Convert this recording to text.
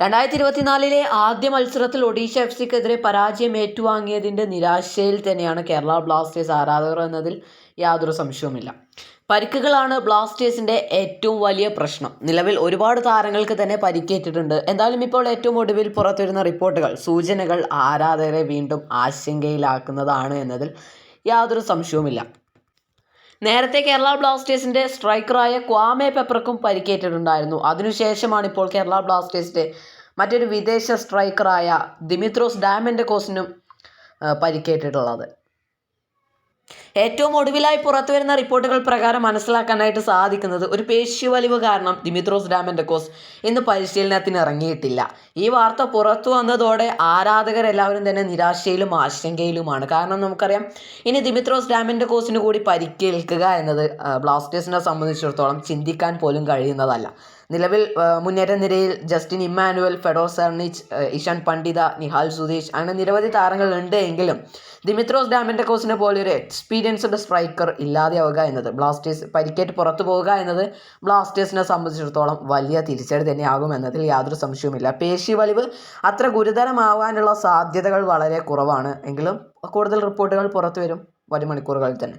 രണ്ടായിരത്തി ഇരുപത്തിനാലിലെ ആദ്യ മത്സരത്തിൽ ഒഡീഷ എഫ് സിക്കെതിരെ പരാജയം ഏറ്റുവാങ്ങിയതിന്റെ നിരാശയിൽ തന്നെയാണ് കേരള ബ്ലാസ്റ്റേഴ്സ് ആരാധകർ എന്നതിൽ യാതൊരു സംശയവുമില്ല. പരിക്കുകളാണ് ബ്ലാസ്റ്റേഴ്സിന്റെ ഏറ്റവും വലിയ പ്രശ്നം. നിലവിൽ ഒരുപാട് താരങ്ങൾക്ക് തന്നെ പരിക്കേറ്റിട്ടുണ്ട്. എന്തായാലും ഇപ്പോൾ ഏറ്റവും ഒടുവിൽ പുറത്തുവരുന്ന റിപ്പോർട്ടുകൾ സൂചനകൾ ആരാധകരെ വീണ്ടും ആശങ്കയിലാക്കുന്നതാണ് എന്നതിൽ യാതൊരു സംശയവുമില്ല. നേരത്തെ കേരള ബ്ലാസ്റ്റേഴ്സിന്റെ സ്ട്രൈക്കറായ ക്വാമെ പെപ്പർക്കും പരിക്കേറ്റിട്ടുണ്ടായിരുന്നു. അതിനുശേഷമാണ് ഇപ്പോൾ കേരള ബ്ലാസ്റ്റേഴ്സിന്റെ മറ്റൊരു വിദേശ സ്ട്രൈക്കറായ ദിമിത്രോസ് ഡാമന്റെ കോസിനും പരിക്കേറ്റിട്ടുള്ളത്. ഏറ്റവും ഒടുവിലായി പുറത്തുവരുന്ന റിപ്പോർട്ടുകൾ പ്രകാരം മനസ്സിലാക്കാനായിട്ട് സാധിക്കുന്നത് ഒരു പേശിവലിവ് കാരണം ദിമിത്രോസ് കോസ് ഇന്ന് പരിശീലനത്തിന് ഇറങ്ങിയിട്ടില്ല. ഈ വാർത്ത പുറത്തു വന്നതോടെ ആരാധകരെല്ലാവരും തന്നെ നിരാശയിലും ആശങ്കയിലുമാണ്. കാരണം നമുക്കറിയാം ഇനി ദിമിത്രോസ് കോസിന് കൂടി പരിക്കേൽക്കുക എന്നത് ബ്ലാസ്റ്റേഴ്സിനെ സംബന്ധിച്ചിടത്തോളം ചിന്തിക്കാൻ പോലും കഴിയുന്നതല്ല. നിലവിൽ മുന്നേറ്റ നിരയിൽ Justin Emmanuel Fedor Cernych Ishan Pandita Nihal Sudheesh അങ്ങനെ നിരവധി താരങ്ങൾ ഉണ്ട് എങ്കിലും ദിമിത്രോസ് ഡാമൻഡക്കോസിനെ പോലെ ഒരു എക്സ്പീരിയൻസ്ഡ് സ്ട്രൈക്കർ ഇല്ലാതെയാവുക എന്നത് ബ്ലാസ്റ്റേഴ്സ് പരിക്കേറ്റ് പുറത്തു പോവുക എന്നത് ബ്ലാസ്റ്റേഴ്സിനെ സംബന്ധിച്ചിടത്തോളം വലിയ തിരിച്ചടി തന്നെയാകും എന്നതിൽ യാതൊരു സംശയവുമില്ല. പേശി വലിവ് അത്ര ഗുരുതരമാവാനുള്ള സാധ്യതകൾ വളരെ കുറവാണ്. എങ്കിലും കൂടുതൽ റിപ്പോർട്ടുകൾ പുറത്തു വരും. വരും മണിക്കൂറുകളിൽ തന്നെ.